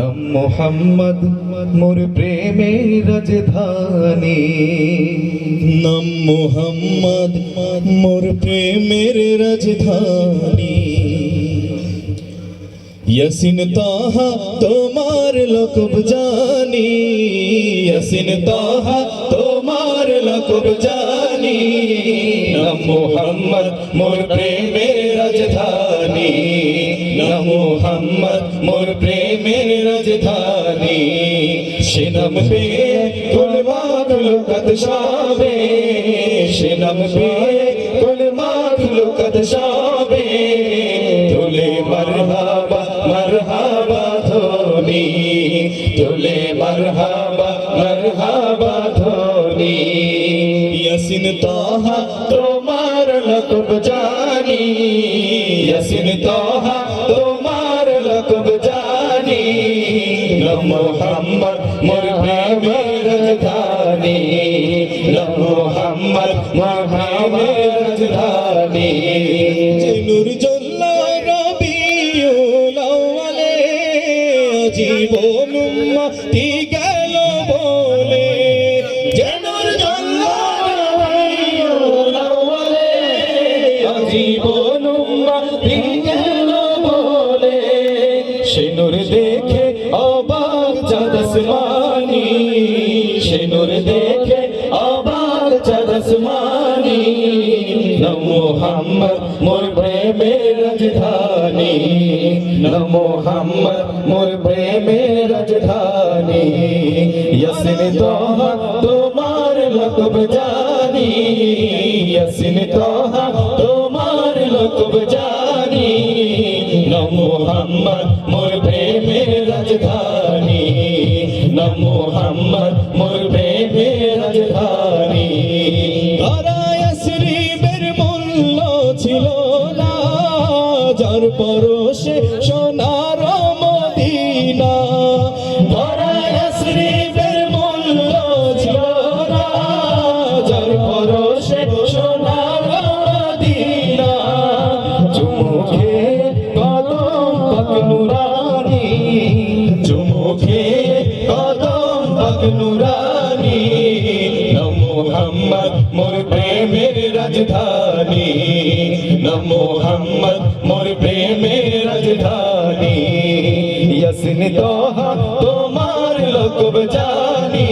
নাম মোহাম্মদ, মোর প্রেমের রাজধানী। নাম মোহাম্মদ, মোর প্রেমের রাজধানী। ইয়াসিন তাহা তোমার লকব জানি। ইয়াসিন তাহা তোমার লকব জানি। নাম মোহাম্মদ, মোর প্রেমের সে নাম পে গুলমাত লুকত শাবে সে নাম পে গুলমাত লুকত শাবে তোলে মরহাবা মরহাবা ধোনি তোলে মরহাবা মরহাবা ধোনি। ইয়াসিন তাহা তোমার লকব জানি, ইয়াসিন তাহা মোহাম্মদ মোহাম্মদ রাজধানী নূর জল্লা রবিউল আউয়ালে, জীবন উম্মতি গেল বলে। নূর জল্লা রবিউল আউয়ালে, জীবন উম্মতি গেল বলে। সে দেখে অবাক চাঁদ মোহাম্মদ মোর প্রেমের রাজধানী। নম মোহাম্মদ মোর প্রেমের রাজধানী। ইয়াসিন তোহা, তোমার লকব জানি। ইয়াসিন তোহা, তোমার লকব জানি। নম মোহাম্মদ মোর প্রেমের রাজধানী। নম মোহাম্মদ যার পরশে সোনার মদিনা। তারায় শ্রীবের কদম পাকনুরানি চুমুখে কদম পাকনুরানি মোহাম্মদ, মোর প্রেমের রাজধানী। মোহাম্মদ, মোর প্রেমের রাজধানী। ইয়াসিন তোহা, তোমার লকব জানি।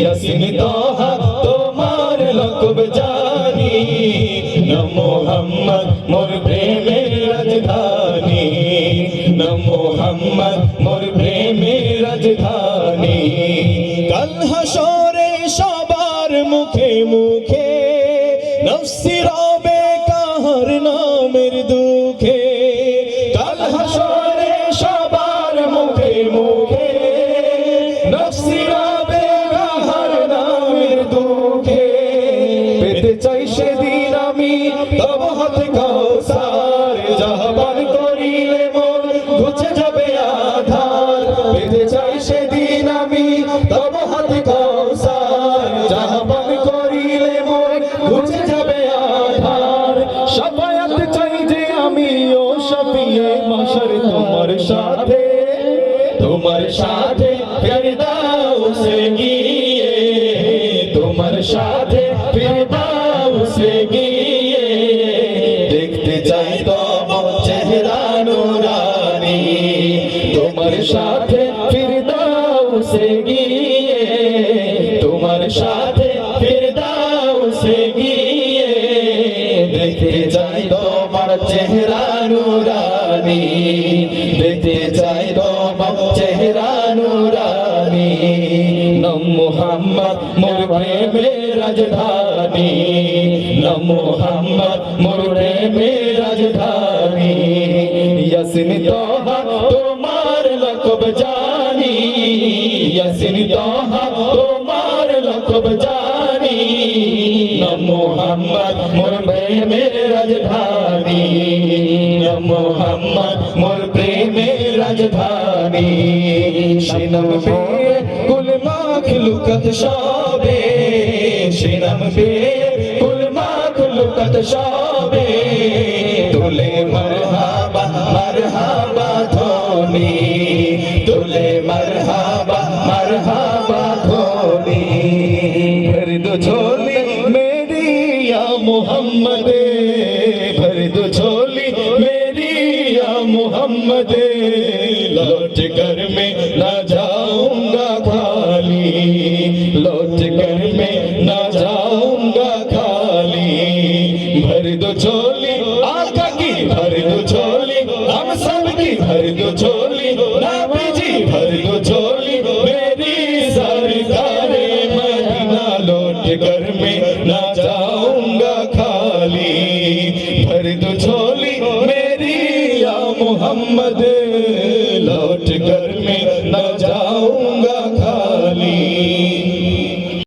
ইয়াসিন তোহা, তোমার লকব জানি। মোহাম্মদ, মোর প্রেমের রাজধানী। মোহাম্মদ, মোর মুখে মুখে নফসি রবে কাহার নামের দুঃখে তোমার সাথে ফেরদাউসে গিয়ে দেখতে চাই তোমার চেহারা নুরানি তোমার সাথে ফেরদাউসে গিয়ে তোমার সাথে ফেরদাউসে গিয়ে দেখতে চাই তোমার চেহারা নুরানি দেখতে চাই তোমার নম মোহাম্মদ মোর প্রেমের রাজধানী ইয়াসিন তোহা, তোমার লকব জানি। ইয়াসিন তোহা, তোমার লকব জানি। মোহাম্মদ মোর প্রেমের রাজধানী মোহাম্মদ মোর প্রেমের রাজধানী শিনম পে কুল মাখ লুকত সবে তুলে মরহাবা মরহাবা ধনি। তুলে মরহাবা মরহাবা ধনি। ভর দো ঝোলি মেরি ইয়া মুহাম্মদে। ভর দো ঝোলি মেরি ইয়া মুহাম্মদে। की भर दो झोली नबी जी भर दो झोली मेरी सरदारे मदीना लौट कर मैं ना जाऊंगा खाली भर दो झोली मेरी या मोहम्मद